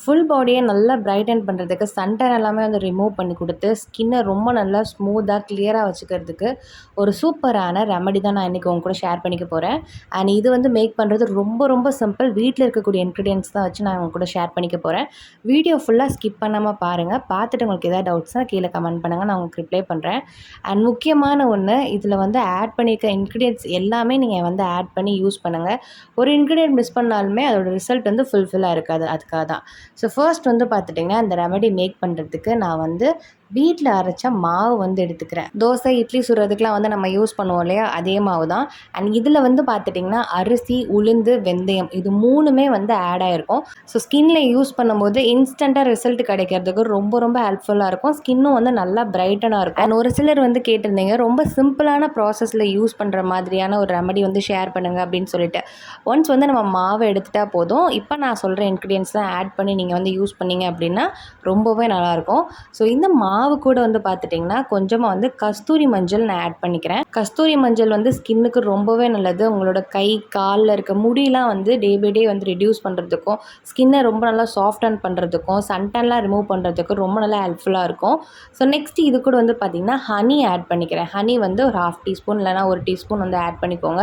Full பாடியை நல்லா Brayton பண்ணுறதுக்கு சன்டன் எல்லாமே வந்து ரிமூவ் பண்ணி கொடுத்து ஸ்கின்னை ரொம்ப நல்லா ஸ்மூத்தாக கிளியராக வச்சுக்கிறதுக்கு ஒரு சூப்பரான ரெமடி தான் நான் இன்றைக்கி உங்க கூட ஷேர் பண்ணிக்க போகிறேன் அண்ட் இது வந்து மேக் பண்ணுறது ரொம்ப ரொம்ப சிம்பிள் வீட்டில் இருக்கக்கூடிய இன்க்ரீடியன்ஸ் தான் வச்சு நான் உங்க கூட ஷேர் பண்ணிக்க போகிறேன் வீடியோ ஃபுல்லாக ஸ்கிப் பண்ணாமல் பாருங்கள் பார்த்துட்டு உங்களுக்கு எதாவது டவுட்ஸ்னால் கீழே கமெண்ட் பண்ணுங்கள் நான் உங்களுக்கு ரிப்ளை பண்ணுறேன் அண்ட் முக்கியமான ஒன்று இதில் வந்து ஆட் பண்ணியிருக்க இன்க்ரீடியன்ஸ் எல்லாமே நீங்கள் வந்து ஆட் பண்ணி யூஸ் பண்ணுங்கள் ஒரு இன்க்ரீடியன்ட் மிஸ் பண்ணாலுமே அதோட ரிசல்ட் வந்து ஃபுல்ஃபில்லாக இருக்காது. அதுக்காக தான் ஸோ ஃபர்ஸ்ட் வந்து பார்த்துட்டிங்கன்னா இந்த ரெமடி மேக் பண்ணுறதுக்கு நான் வந்து வீட்டில் அரைச்ச மாவு வந்து எடுத்துக்கிறேன். தோசை இட்லி சுடுறதுக்குலாம் வந்து நம்ம யூஸ் பண்ணுவோம் இல்லையா? அதே மாவு தான். அண்ட் இதில் வந்து பார்த்துட்டிங்கன்னா அரிசி உளுந்து வெந்தயம் இது மூணுமே வந்து ஆட் ஆகிருக்கும் ஸோ ஸ்கின்ல யூஸ் பண்ணும்போது இன்ஸ்டண்ட்டாக ரிசல்ட் கிடைக்கிறதுக்கு ரொம்ப ரொம்ப ஹெல்ப்ஃபுல்லாக இருக்கும். ஸ்கின்னும் வந்து நல்லா பிரைட்டனாக இருக்கும். அண்ட் ஒரு சிலர் வந்து கேட்டிருந்தீங்க ரொம்ப சிம்பிளான ப்ராசஸில் யூஸ் பண்ணுற மாதிரியான ஒரு ரெமடி வந்து ஷேர் பண்ணுங்கள் அப்படின்னு சொல்லிட்டு. ஒன்ஸ் வந்து நம்ம மாவை எடுத்துட்டா போதும். இப்போ நான் சொல்கிற இன்க்ரீடியன்ஸ் தான் ஆட் பண்ணி நீங்கள் வந்து யூஸ் பண்ணீங்க அப்படின்னா ரொம்பவே நல்லாயிருக்கும் ஸோ இந்த மாவு கூட வந்து பார்த்துட்டிங்கன்னா கொஞ்சமாக வந்து கஸ்தூரி மஞ்சள் நான் ஆட் பண்ணிக்கிறேன். கஸ்தூரி மஞ்சள் வந்து ஸ்கின்னுக்கு ரொம்பவே நல்லது. உங்களோட கை காலில் இருக்க முடியெலாம் வந்து டே பை டே வந்து ரெடியூஸ் பண்ணுறதுக்கும் ஸ்கின்னை ரொம்ப நல்லா சாஃப்ட் அண்ட் பண்ணுறதுக்கும் சன்டன்லாம் ரிமூவ் பண்ணுறதுக்கும் ரொம்ப நல்லா ஹெல்ப்ஃபுல்லாக இருக்கும். ஸோ நெக்ஸ்ட் இது கூட வந்து பார்த்திங்கன்னா ஹனி ஆட் பண்ணிக்கிறேன். ஹனி வந்து ஒரு ஹாஃப் டீஸ்பூன் இல்லைனா ஒரு டீஸ்பூன் வந்து ஆட் பண்ணிக்கோங்க.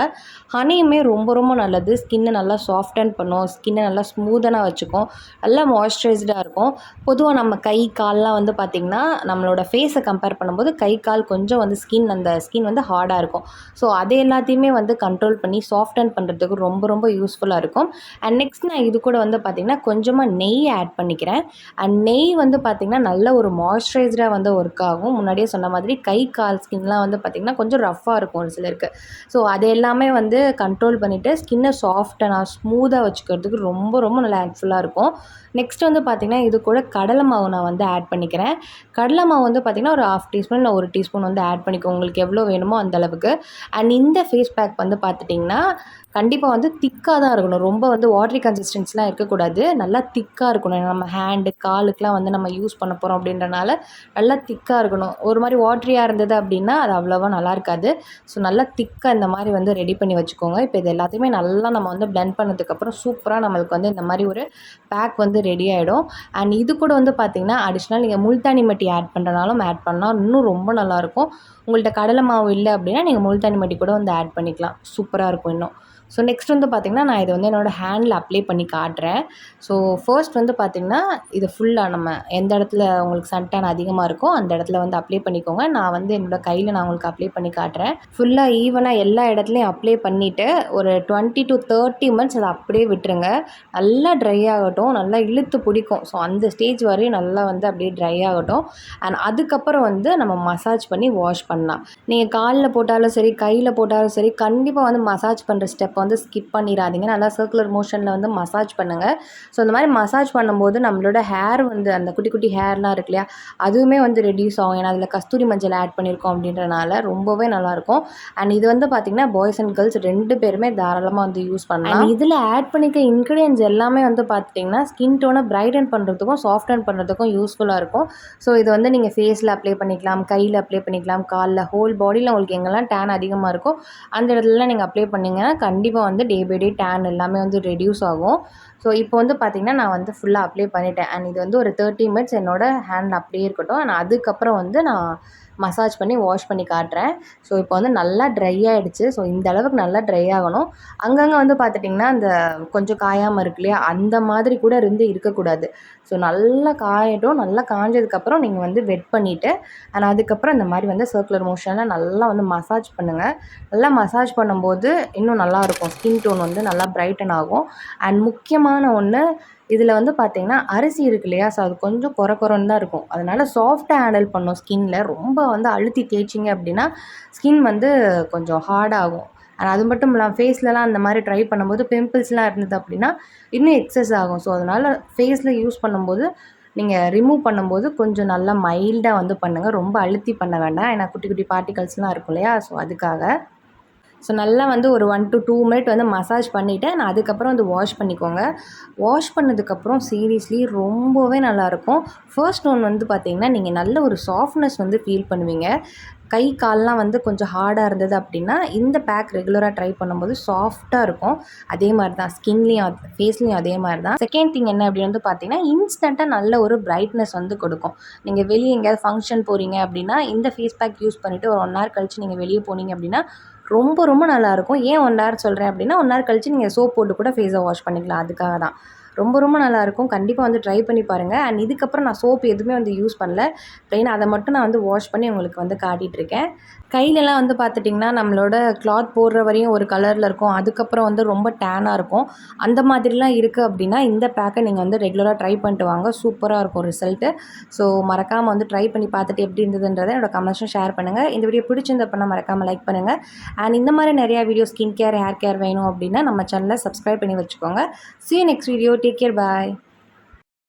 ஹனியுமே ரொம்ப ரொம்ப நல்லது. ஸ்கின்னை நல்லா சாஃப்ட் அண்ட் பண்ணும். ஸ்கின்னை நல்லா ஸ்மூத்தனாக வச்சுக்கும். நல்லா மாய்ஸ்சரைஸ்டாக இருக்கும். பொதுவாக நம்ம கை கால்லாம் வந்து பார்த்திங்கன்னா நம்மளோட ஃபேஸை கம்பேர் பண்ணும்போது கை கால் கொஞ்சம் வந்து ஸ்கின் அந்த ஸ்கின் வந்து ஹார்டாக இருக்கும். ஸோ அது எல்லாத்தையுமே வந்து கண்ட்ரோல் பண்ணி சாஃப்டன் பண்ணுறதுக்கு ரொம்ப ரொம்ப யூஸ்ஃபுல்லாக இருக்கும். அண்ட் நெக்ஸ்ட் நான் இது கூட வந்து பார்த்திங்கன்னா கொஞ்சமாக நெய் ஆட் பண்ணிக்கிறேன். அண்ட் நெய் வந்து பார்த்திங்கன்னா நல்ல ஒரு மாய்ஸ்சரைசராக வந்து ஒர்க் ஆகும். முன்னாடியே சொன்ன மாதிரி கை கால் ஸ்கின்லாம் வந்து பார்த்திங்கன்னா கொஞ்சம் ரஃப்பாக இருக்கும் ஒரு சிலருக்கு. ஸோ அது எல்லாமே வந்து கண்ட்ரோல் பண்ணிவிட்டு ஸ்கின்னை சாஃப்டனாக ஸ்மூத்தாக வச்சுக்கிறதுக்கு ரொம்ப ரொம்ப நல்லா ஹெல்ப்ஃபுல்லாக இருக்கும். நெக்ஸ்ட் வந்து பார்த்திங்கன்னா இது கூட கடலை மாவு நான் வந்து ஆட் பண்ணிக்கிறேன். கடலை மாவு வந்து பார்த்திங்கன்னா ஒரு ஹாஃப் டீஸ்பூன் இல்லை ஒரு டீஸ்பூன் வந்து ஆட் பண்ணிக்கோங்க உங்களுக்கு எவ்வளோ வேணுமோ அந்த அளவுக்கு. அண்ட் இந்த ஃபேஸ் பேக் வந்து பார்த்துட்டிங்கன்னா கண்டிப்பாக வந்து திக்காக தான் இருக்கணும். ரொம்ப வந்து வாட்ரி கன்சிஸ்டன்ஸ்லாம் இருக்கக்கூடாது. நல்லா திக்காக இருக்கணும். நம்ம ஹேண்டு காலுக்கெலாம் வந்து நம்ம யூஸ் பண்ண போகிறோம் அப்படின்றனால நல்லா திக்காக இருக்கணும். ஒரு மாதிரி வாட்ரியாக இருந்தது அப்படின்னா அது அவ்வளோவா நல்லா இருக்காது. ஸோ நல்லா திக்காக இந்த மாதிரி வந்து ரெடி பண்ணி வச்சுக்கோங்க. இப்போ இது எல்லாத்தையுமே நல்லா நம்ம வந்து பிளெண்ட் பண்ணதுக்கப்புறம் சூப்பராக நம்மளுக்கு வந்து இந்த மாதிரி ஒரு பேக் வந்து ரெடி ஆகிடும் அண்ட் இது கூட வந்து பார்த்திங்கன்னா அடிஷ்னல் நீங்கள் முல்தானி மட்டி ஆட் ஆட் பண்ணுறனாலும் ஆட் பண்ணால் இன்னும் ரொம்ப நல்லாயிருக்கும் உங்கள்கிட்ட கடலை மாவு இல்லை அப்படின்னா நீங்கள் முல்தானி மட்டி கூட வந்து ஆட் பண்ணிக்கலாம். சூப்பராக இருக்கும் இன்னும். ஸோ நெக்ஸ்ட் வந்து பார்த்திங்கன்னா நான் இதை வந்து என்னோடய ஹேண்டில் அப்ளை பண்ணி காட்டுறேன். ஸோ ஃபர்ஸ்ட் வந்து பார்த்திங்கன்னா இது ஃபுல்லாக நம்ம எந்த இடத்துல உங்களுக்கு சன்டான் அதிகமாக இருக்கோ அந்த இடத்துல வந்து அப்ளை பண்ணிக்கோங்க. நான் வந்து என்னோடய கையில் நான் உங்களுக்கு அப்ளை பண்ணி காட்டுறேன். ஃபுல்லாக ஈவனாக எல்லா இடத்துலையும் அப்ளை பண்ணிவிட்டு ஒரு டுவெண்ட்டி டு தேர்ட்டி மினிட்ஸ் அதை அப்படியே விட்டுருங்க. நல்லா ட்ரை ஆகட்டும். நல்லா இழுத்து பிடிக்கும். ஸோ அந்த ஸ்டேஜ் வரையும் நல்லா வந்து அப்படியே ட்ரை ஆகட்டும். அண்ட் அதுக்கப்புறம் வந்து நம்ம மசாஜ் பண்ணி வாஷ் பண்ணலாம். நீங்கள் காலில் போட்டாலும் சரி கையில் போட்டாலும் சரி கண்டிப்பாக வந்து மசாஜ் பண்ணுற ஸ்டெப் வந்து ஸ்கிப் பண்ணிடாதீங்க நல்லா சர்க்குலர் மோஷனில் வந்து மசாஜ் பண்ணுங்கள் ஸோ இந்த மாதிரி மசாஜ் பண்ணும்போது நம்மளோட ஹேர் வந்து அந்த குட்டி குட்டி ஹேர்லாம் இருக்கு இல்லையா அதுவுமே வந்து ரெடியூஸ் ஆகும். ஏன்னா அதில் கஸ்தூரி மஞ்சள் ஆட் பண்ணியிருக்கோம் அப்படின்றனால ரொம்பவே நல்லாயிருக்கும் அண்ட் இது வந்து பார்த்திங்கன்னா பாய்ஸ் அண்ட் கேர்ள்ஸ் ரெண்டு பேருமே தாராளமாக வந்து யூஸ் பண்ணலாம். இதில் ஆட் பண்ணிக்க இன்க்ரீடியன்ஸ் எல்லாமே வந்து பார்த்துட்டிங்கன்னா ஸ்கின் டோனை பிரைடன் பண்ணுறதுக்கும் சாஃப்டன் பண்ணுறதுக்கும் யூஸ்ஃபுல்லாக இருக்கும். ஸோ இது வந்து நீங்கள் ஃபேஸில் அப்ளை பண்ணிக்கலாம் கையில் அப்ளை பண்ணிக்கலாம் காலில் ஹோல் பாடியில் உங்களுக்கு எங்கெல்லாம் டேன் அதிகமாக இருக்கோ அந்த இடத்துலலாம் நீங்கள் அப்ளை பண்ணிங்கன்னா கண்டிப்பாக கண்டிப்பாக வந்து டே பை டே டேன் எல்லாமே வந்து ரெடியூஸ் ஆகும். ஸோ இப்போ வந்து பார்த்திங்கன்னா நான் வந்து ஃபுல்லாக அப்ளை பண்ணிட்டேன். அண்ட் இது வந்து ஒரு தேர்ட்டி மினிட்ஸ் என்னோடய ஹேண்ட் அப்படியே இருக்கட்டும். நான் அதுக்கப்புறம் வந்து நான் மசாஜ் பண்ணி வாஷ் பண்ணி காட்டுறேன். ஸோ இப்போ வந்து நல்லா ட்ரை ஆகிடுச்சு ஸோ இந்த அளவுக்கு நல்லா ட்ரை ஆகணும். அங்கங்கே வந்து பார்த்துட்டிங்கன்னா அந்த கொஞ்சம் காயாமல் இருக்கு இல்லையா? அந்த மாதிரி கூட இருந்து இருக்கக்கூடாது. ஸோ நல்லா காயட்டும். நல்லா காஞ்சதுக்கப்புறம் நீங்கள் வந்து வெட் பண்ணிவிட்டு அண்ட் அதுக்கப்புறம் இந்த மாதிரி வந்து சர்க்குலர் மோஷனில் நல்லா வந்து மசாஜ் பண்ணுங்கள் நல்லா மசாஜ் பண்ணும்போது இன்னும் நல்லாயிருக்கும் ஸ்கின் டோன் வந்து நல்லா பிரைட்டன் ஆகும். அண்ட் முக்கியமான ஒன்று இதில் வந்து பார்த்திங்கன்னா அரிசி இருக்கு இல்லையா? ஸோ அது கொஞ்சம் குறை குறைன்னு தான் இருக்கும். அதனால் சாஃப்டாக ஹேண்டில் பண்ணும் ஸ்கின்ல ரொம்ப வந்து அழுத்தி தேய்ச்சிங்க அப்படின்னா ஸ்கின் வந்து கொஞ்சம் ஹார்டாகும் அது மட்டும் இல்லாமல் ஃபேஸ்லலாம் அந்த மாதிரி ட்ரை பண்ணும்போது பிம்பிள்ஸ்லாம் இருந்தது அப்படின்னா இன்னும் எக்ஸஸ் ஆகும். ஸோ அதனால் ஃபேஸில் யூஸ் பண்ணும்போது நீங்கள் ரிமூவ் பண்ணும்போது கொஞ்சம் நல்லா மைல்டாக வந்து பண்ணுங்கள் ரொம்ப அழுத்தி பண்ண வேண்டாம். ஏன்னா குட்டி குட்டி பார்ட்டிகல்ஸ்லாம் இருக்கும் இல்லையா? ஸோ அதுக்காக ஸோ நல்லா வந்து ஒரு ஒன் டு டூ மினிட் வந்து மசாஜ் பண்ணிவிட்டு நான் அதுக்கப்புறம் வந்து வாஷ் பண்ணிக்கோங்க. வாஷ் பண்ணதுக்கப்புறம் சீரியஸ்லி ரொம்பவே நல்லாயிருக்கும். ஃபர்ஸ்ட் ஒன் வந்து பார்த்திங்கன்னா நீங்கள் நல்ல ஒரு சாஃப்ட்னஸ் வந்து ஃபீல் பண்ணுவீங்க. கை கால்லாம் வந்து கொஞ்சம் ஹார்டாக இருந்தது அப்படின்னா இந்த பேக் ரெகுலராக ட்ரை பண்ணும்போது சாஃப்டாக இருக்கும். அதே மாதிரி தான் ஸ்கின்லேயும் ஃபேஸ்லேயும் அதே மாதிரி தான் செகண்ட் திங் என்ன அப்படின்னு வந்து பார்த்தீங்கன்னா இன்ஸ்டண்ட்டாக நல்ல ஒரு பிரைட்னஸ் வந்து கொடுக்கும். நீங்கள் வெளியே எங்கேயாவது ஃபங்க்ஷன் போகிறீங்க அப்படின்னா இந்த ஃபேஸ் பேக் யூஸ் பண்ணிவிட்டு ஒரு ஒன் ஹவர் கழிச்சு நீங்கள் வெளியே போனீங்க அப்படின்னா ரொம்ப ரொம்ப நல்லாயிருக்கும். ஏன் ஒன் ஹவர் சொல்கிறேன் அப்படின்னா ஒன் ஹவர் கழிச்சு நீங்கள் சோப் போட்டு கூட ஃபேஸை வாஷ் பண்ணிக்கலாம். அதுக்காக தான் ரொம்ப ரொம்ப நல்லாயிருக்கும். கண்டிப்பாக வந்து ட்ரை பண்ணி பாருங்கள் அண்ட் இதுக்கப்புறம் நான் சோப்பு எதுவுமே வந்து யூஸ் பண்ணல. ப்ளைன் அதை மட்டும் நான் வந்து வாஷ் பண்ணி உங்களுக்கு வந்து காட்டிகிட்ருக்கேன் கையிலலாம் வந்து பார்த்துட்டிங்கன்னா நம்மளோட கிளாத் போடுற வரையும் ஒரு கலரில் இருக்கும். அதுக்கப்புறம் வந்து ரொம்ப டேனாக இருக்கும். அந்த மாதிரிலாம் இருக்குது அப்படின்னா இந்த பேக்கை நீங்கள் வந்து ரெகுலராக ட்ரை பண்ணிட்டு வாங்க. சூப்பராக இருக்கும் ரிசல்ட்டு ஸோ மறக்காமல் வந்து ட்ரை பண்ணி பார்த்துட்டு எப்படி இருந்ததுன்றதை என்னோட கமெண்ட்ஸும் ஷேர் பண்ணுங்கள் இந்த வீடியோ பிடிச்சிருந்தப்ப மறக்காமல் லைக் பண்ணுங்கள் அண்ட் இந்த மாதிரி நிறையா video skin care hair care வேணும் அப்படின்னா நம்ம சேனலை சப்ஸ்கிரைப் பண்ணி வச்சுக்கோங்க. See next video take care. Bye